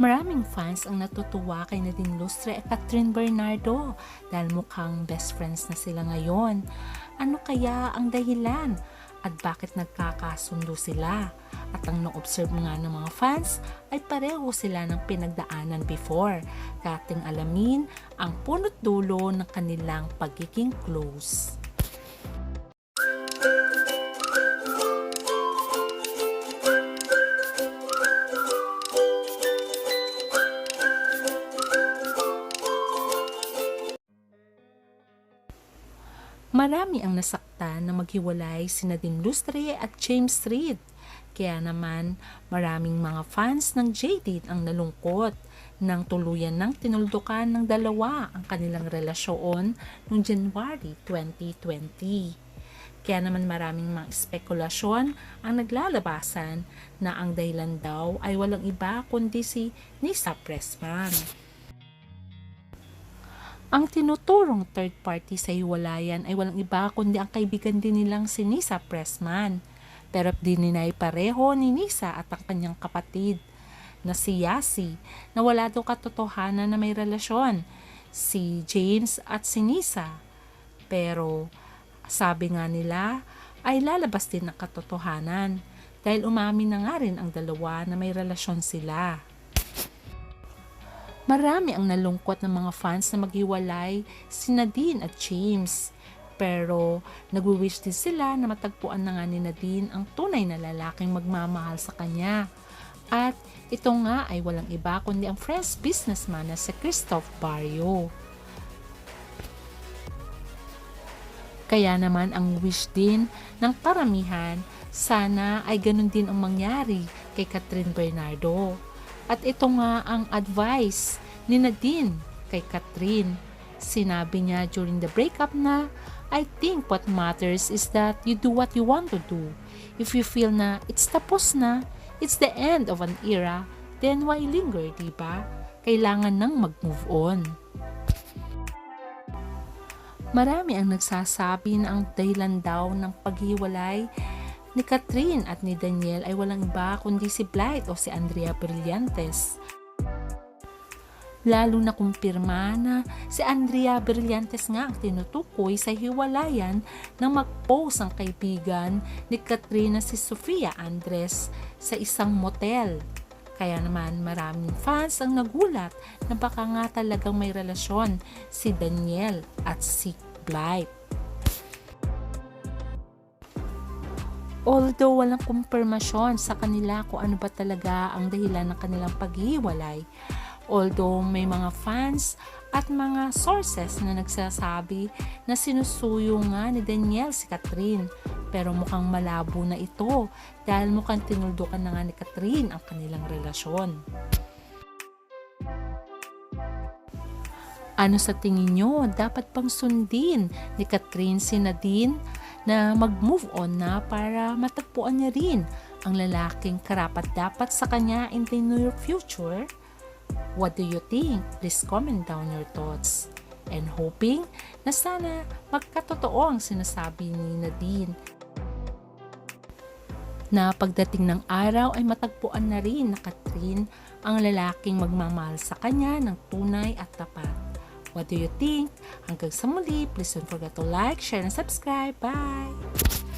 Maraming fans ang natutuwa kay Nadine Lustre at Catherine Bernardo dahil mukhang best friends na sila ngayon. Ano kaya ang dahilan? At bakit nagkakasundo sila? At ang na-observe nga ng mga fans ay pareho sila ng pinagdaanan before. Kaya ating alamin ang punot dulo ng kanilang pagiging close. Marami ang nasaktan na maghiwalay si Nadine Lustre at James Reid. Kaya naman maraming mga fans ng JD ang nalungkot nang tuluyan ng tinuldukan ng dalawa ang kanilang relasyon noong January 2020. Kaya naman maraming mga espekulasyon ang naglalabasan na ang dahilan daw ay walang iba kundi si Nisa Pressman. Ang tinuturong third party sa hiwalayan ay walang iba kundi ang kaibigan din nilang si Nisa Pressman. Pero dininay pareho ni Nisa at ang kanyang kapatid na si Yasi na wala daw katotohanan na may relasyon si James at si Nisa. Pero sabi nga nila ay lalabas din ang katotohanan dahil umamin na nga rin ang dalawa na may relasyon sila. Marami ang nalungkot ng mga fans na maghiwalay si Nadine at James. Pero nagwi-wish din sila na matagpuan na nga ni Nadine ang tunay na lalaking magmamahal sa kanya. At ito nga ay walang iba kundi ang French businessman na si Christophe Barrio. Kaya naman ang wish din ng paramihan, sana ay ganun din ang mangyari kay Catherine Bernardo. At ito nga ang advice ni Nadine kay Catherine. Sinabi niya during the breakup na, I think what matters is that you do what you want to do. If you feel na it's tapos na, it's the end of an era, then why linger, di ba? Kailangan nang mag-move on. Marami ang nagsasabi na ang dahilan daw ng paghiwalay ni Catherine at ni Daniel ay walang iba kundi si Blight o si Andrea Brillantes. Lalo na kumpirma na si Andrea Brillantes nga ang tinutukoy sa hiwalayan nang mag-post ang kaibigan ni Catherine na si Sofia Andres sa isang motel. Kaya naman maraming fans ang nagulat na baka nga talagang may relasyon si Daniel at si Blight. Although walang kumpirmasyon sa kanila kung ano ba talaga ang dahilan ng kanilang paghiwalay, although may mga fans at mga sources na nagsasabi na sinusuyo nga ni Daniel si Catherine pero mukhang malabo na ito dahil mukhang tinuldukan na nga ni Catherine ang kanilang relasyon. Ano sa tingin nyo dapat pang sundin ni Catherine si Nadine na mag-move on na para matagpuan niya rin ang lalaking karapat dapat sa kanya in the near future? What do you think? Please comment down your thoughts. And hoping na sana magkatotoo ang sinasabi ni Nadine na pagdating ng araw ay matagpuan na rin na Catherine ang lalaking magmamahal sa kanya ng tunay at tapat. What do you think? Hanggang sa muli, please don't forget to like, share, and subscribe. Bye!